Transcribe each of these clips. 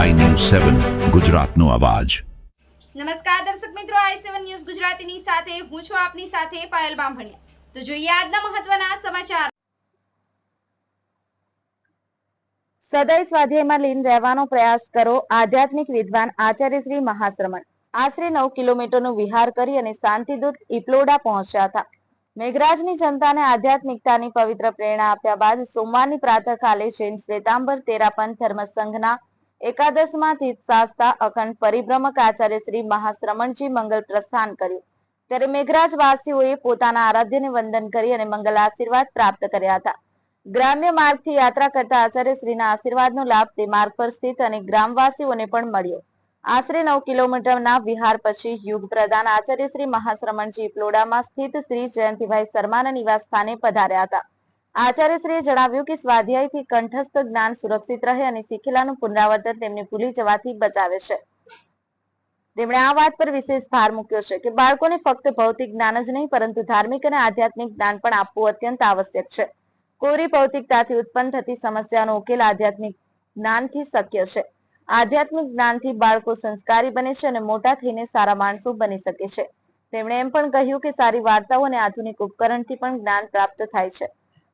સેવન ગુજરાતનો અવાજ. નમસ્કાર દર્શક મિત્રો આઈ સેવન ન્યૂઝ ગુજરાતીની સાથે હું છું આપની સાથે પાયલ બામભણિયા. તો જોઈએ આજના મહત્વના સમાચાર. સદય સ્વાધ્યાયમાં લીન રહેવાનો પ્રયાસ કરો આધ્યાત્મિક વિદ્વાન આચાર્ય શ્રી મહાશ્રમણ. આશરે નવ કિલોમીટરનું વિહાર કરી અને શાંતિદૂત ઇપલોડા પહોંચ્યા હતા. મેઘરાજની જનતાને આધ્યાત્મિકતાની પવિત્ર પ્રેરણા આપ્યા બાદ સોમવારની પ્રાતઃકાલે શ્રી શ્વેતાંબર તેરાપંથ ધર્મ સંઘના એકાદશમાં તીર્થ શાસ્તા અખંડ પરિભ્રમક આચાર્ય શ્રી મહાશ્રમણજી મંગલ પ્રસ્થાન કર્યું. ત્યારે મેઘરાજ વાસીઓએ પોતાના આરાધ્યને વંદન કરી અને મંગલ આશીર્વાદ પ્રાપ્ત કર્યા હતા. ગ્રામ્ય માર્ગથી યાત્રા કરતા આચાર્ય શ્રીના આશીર્વાદનો લાભ તે માર્ગ પર સ્થિત અને ગ્રામવાસીઓને પણ મળ્યો. આશરે નવ કિલોમીટરના વિહાર પછી યુગ પ્રધાન આચાર્ય શ્રી મહાશ્રમણજી પ્લોડામાં સ્થિત શ્રી જયંતિભાઈ શર્માના નિવાસ સ્થાને પધાર્યા હતા. આચાર્યશ્રીએ જણાવ્યું કે સ્વાધ્યાયથી કંઠસ્થ જ્ઞાન સુરક્ષિત રહે અને શીખેલાનું પુનરાવર્તન તેમને ભૂલી જવાથી બચાવે છે. તેમણે આ વાત પર વિશેષ ભાર મૂક્યો છે કે બાળકોને ફક્ત ભૌતિક જ્ઞાન જ નહીં, પરંતુ ધાર્મિક અને આધ્યાત્મિક જ્ઞાન પણ આપવું અત્યંત આવશ્યક છે. કોરી ભૌતિકતાથી ઉત્પન્ન થતી સમસ્યાનો ઉકેલ આધ્યાત્મિક જ્ઞાનથી શક્ય છે. આધ્યાત્મિક જ્ઞાનથી બાળકો સંસ્કારી બને છે અને મોટા થઈને સારા માણસો બની શકે છે. તેમણે એમ પણ કહ્યું કે સારી વાર્તાઓ અને આધુનિક ઉપકરણથી પણ જ્ઞાન પ્રાપ્ત થાય છે.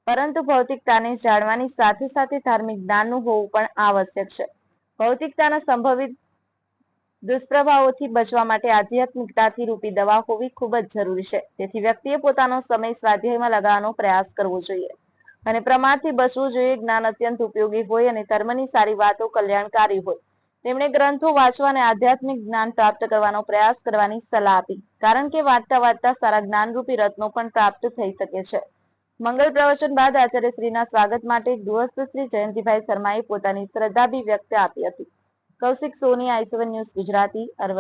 પરંતુ ભૌતિકતાને જાણવાની સાથે સાથે ધાર્મિક જ્ઞાનનું હોવું પણ આવશ્યક છે. ભૌતિકતાના સંભવિત દુષ્પ્રભાવોથી બચવા માટે આધ્યાત્મિકતાથી રૂપી દવા હોવી ખૂબ જ જરૂરી છે. તેથી વ્યક્તિએ પોતાનો સમય સ્વાધ્યાયમાં લગાવવાનો પ્રયાસ કરવો જોઈએ અને પ્રમાણથી બચવું જોઈએ. જ્ઞાન અત્યંત ઉપયોગી હોય અને ધર્મની સારી વાતો કલ્યાણકારી હોય. તેમણે ગ્રંથો વાંચવા અને આધ્યાત્મિક જ્ઞાન પ્રાપ્ત કરવાનો પ્રયાસ કરવાની સલાહ આપી. કારણ કે વાંચતા વાંચતા સારા જ્ઞાનરૂપી રત્નો પણ પ્રાપ્ત થઈ શકે છે. મંગળ પ્રવચન બાદ આચાર્ય શ્રીના સ્વાગત માટે ગૃહસ્થ શ્રી જયંતિભાઈ શર્માએ પોતાની શ્રદ્ધા બી વ્યક્ત આપી હતી. કૌશિક સોની આઈસવન ન્યૂઝ ગુજરાતી, અરવલ્લી.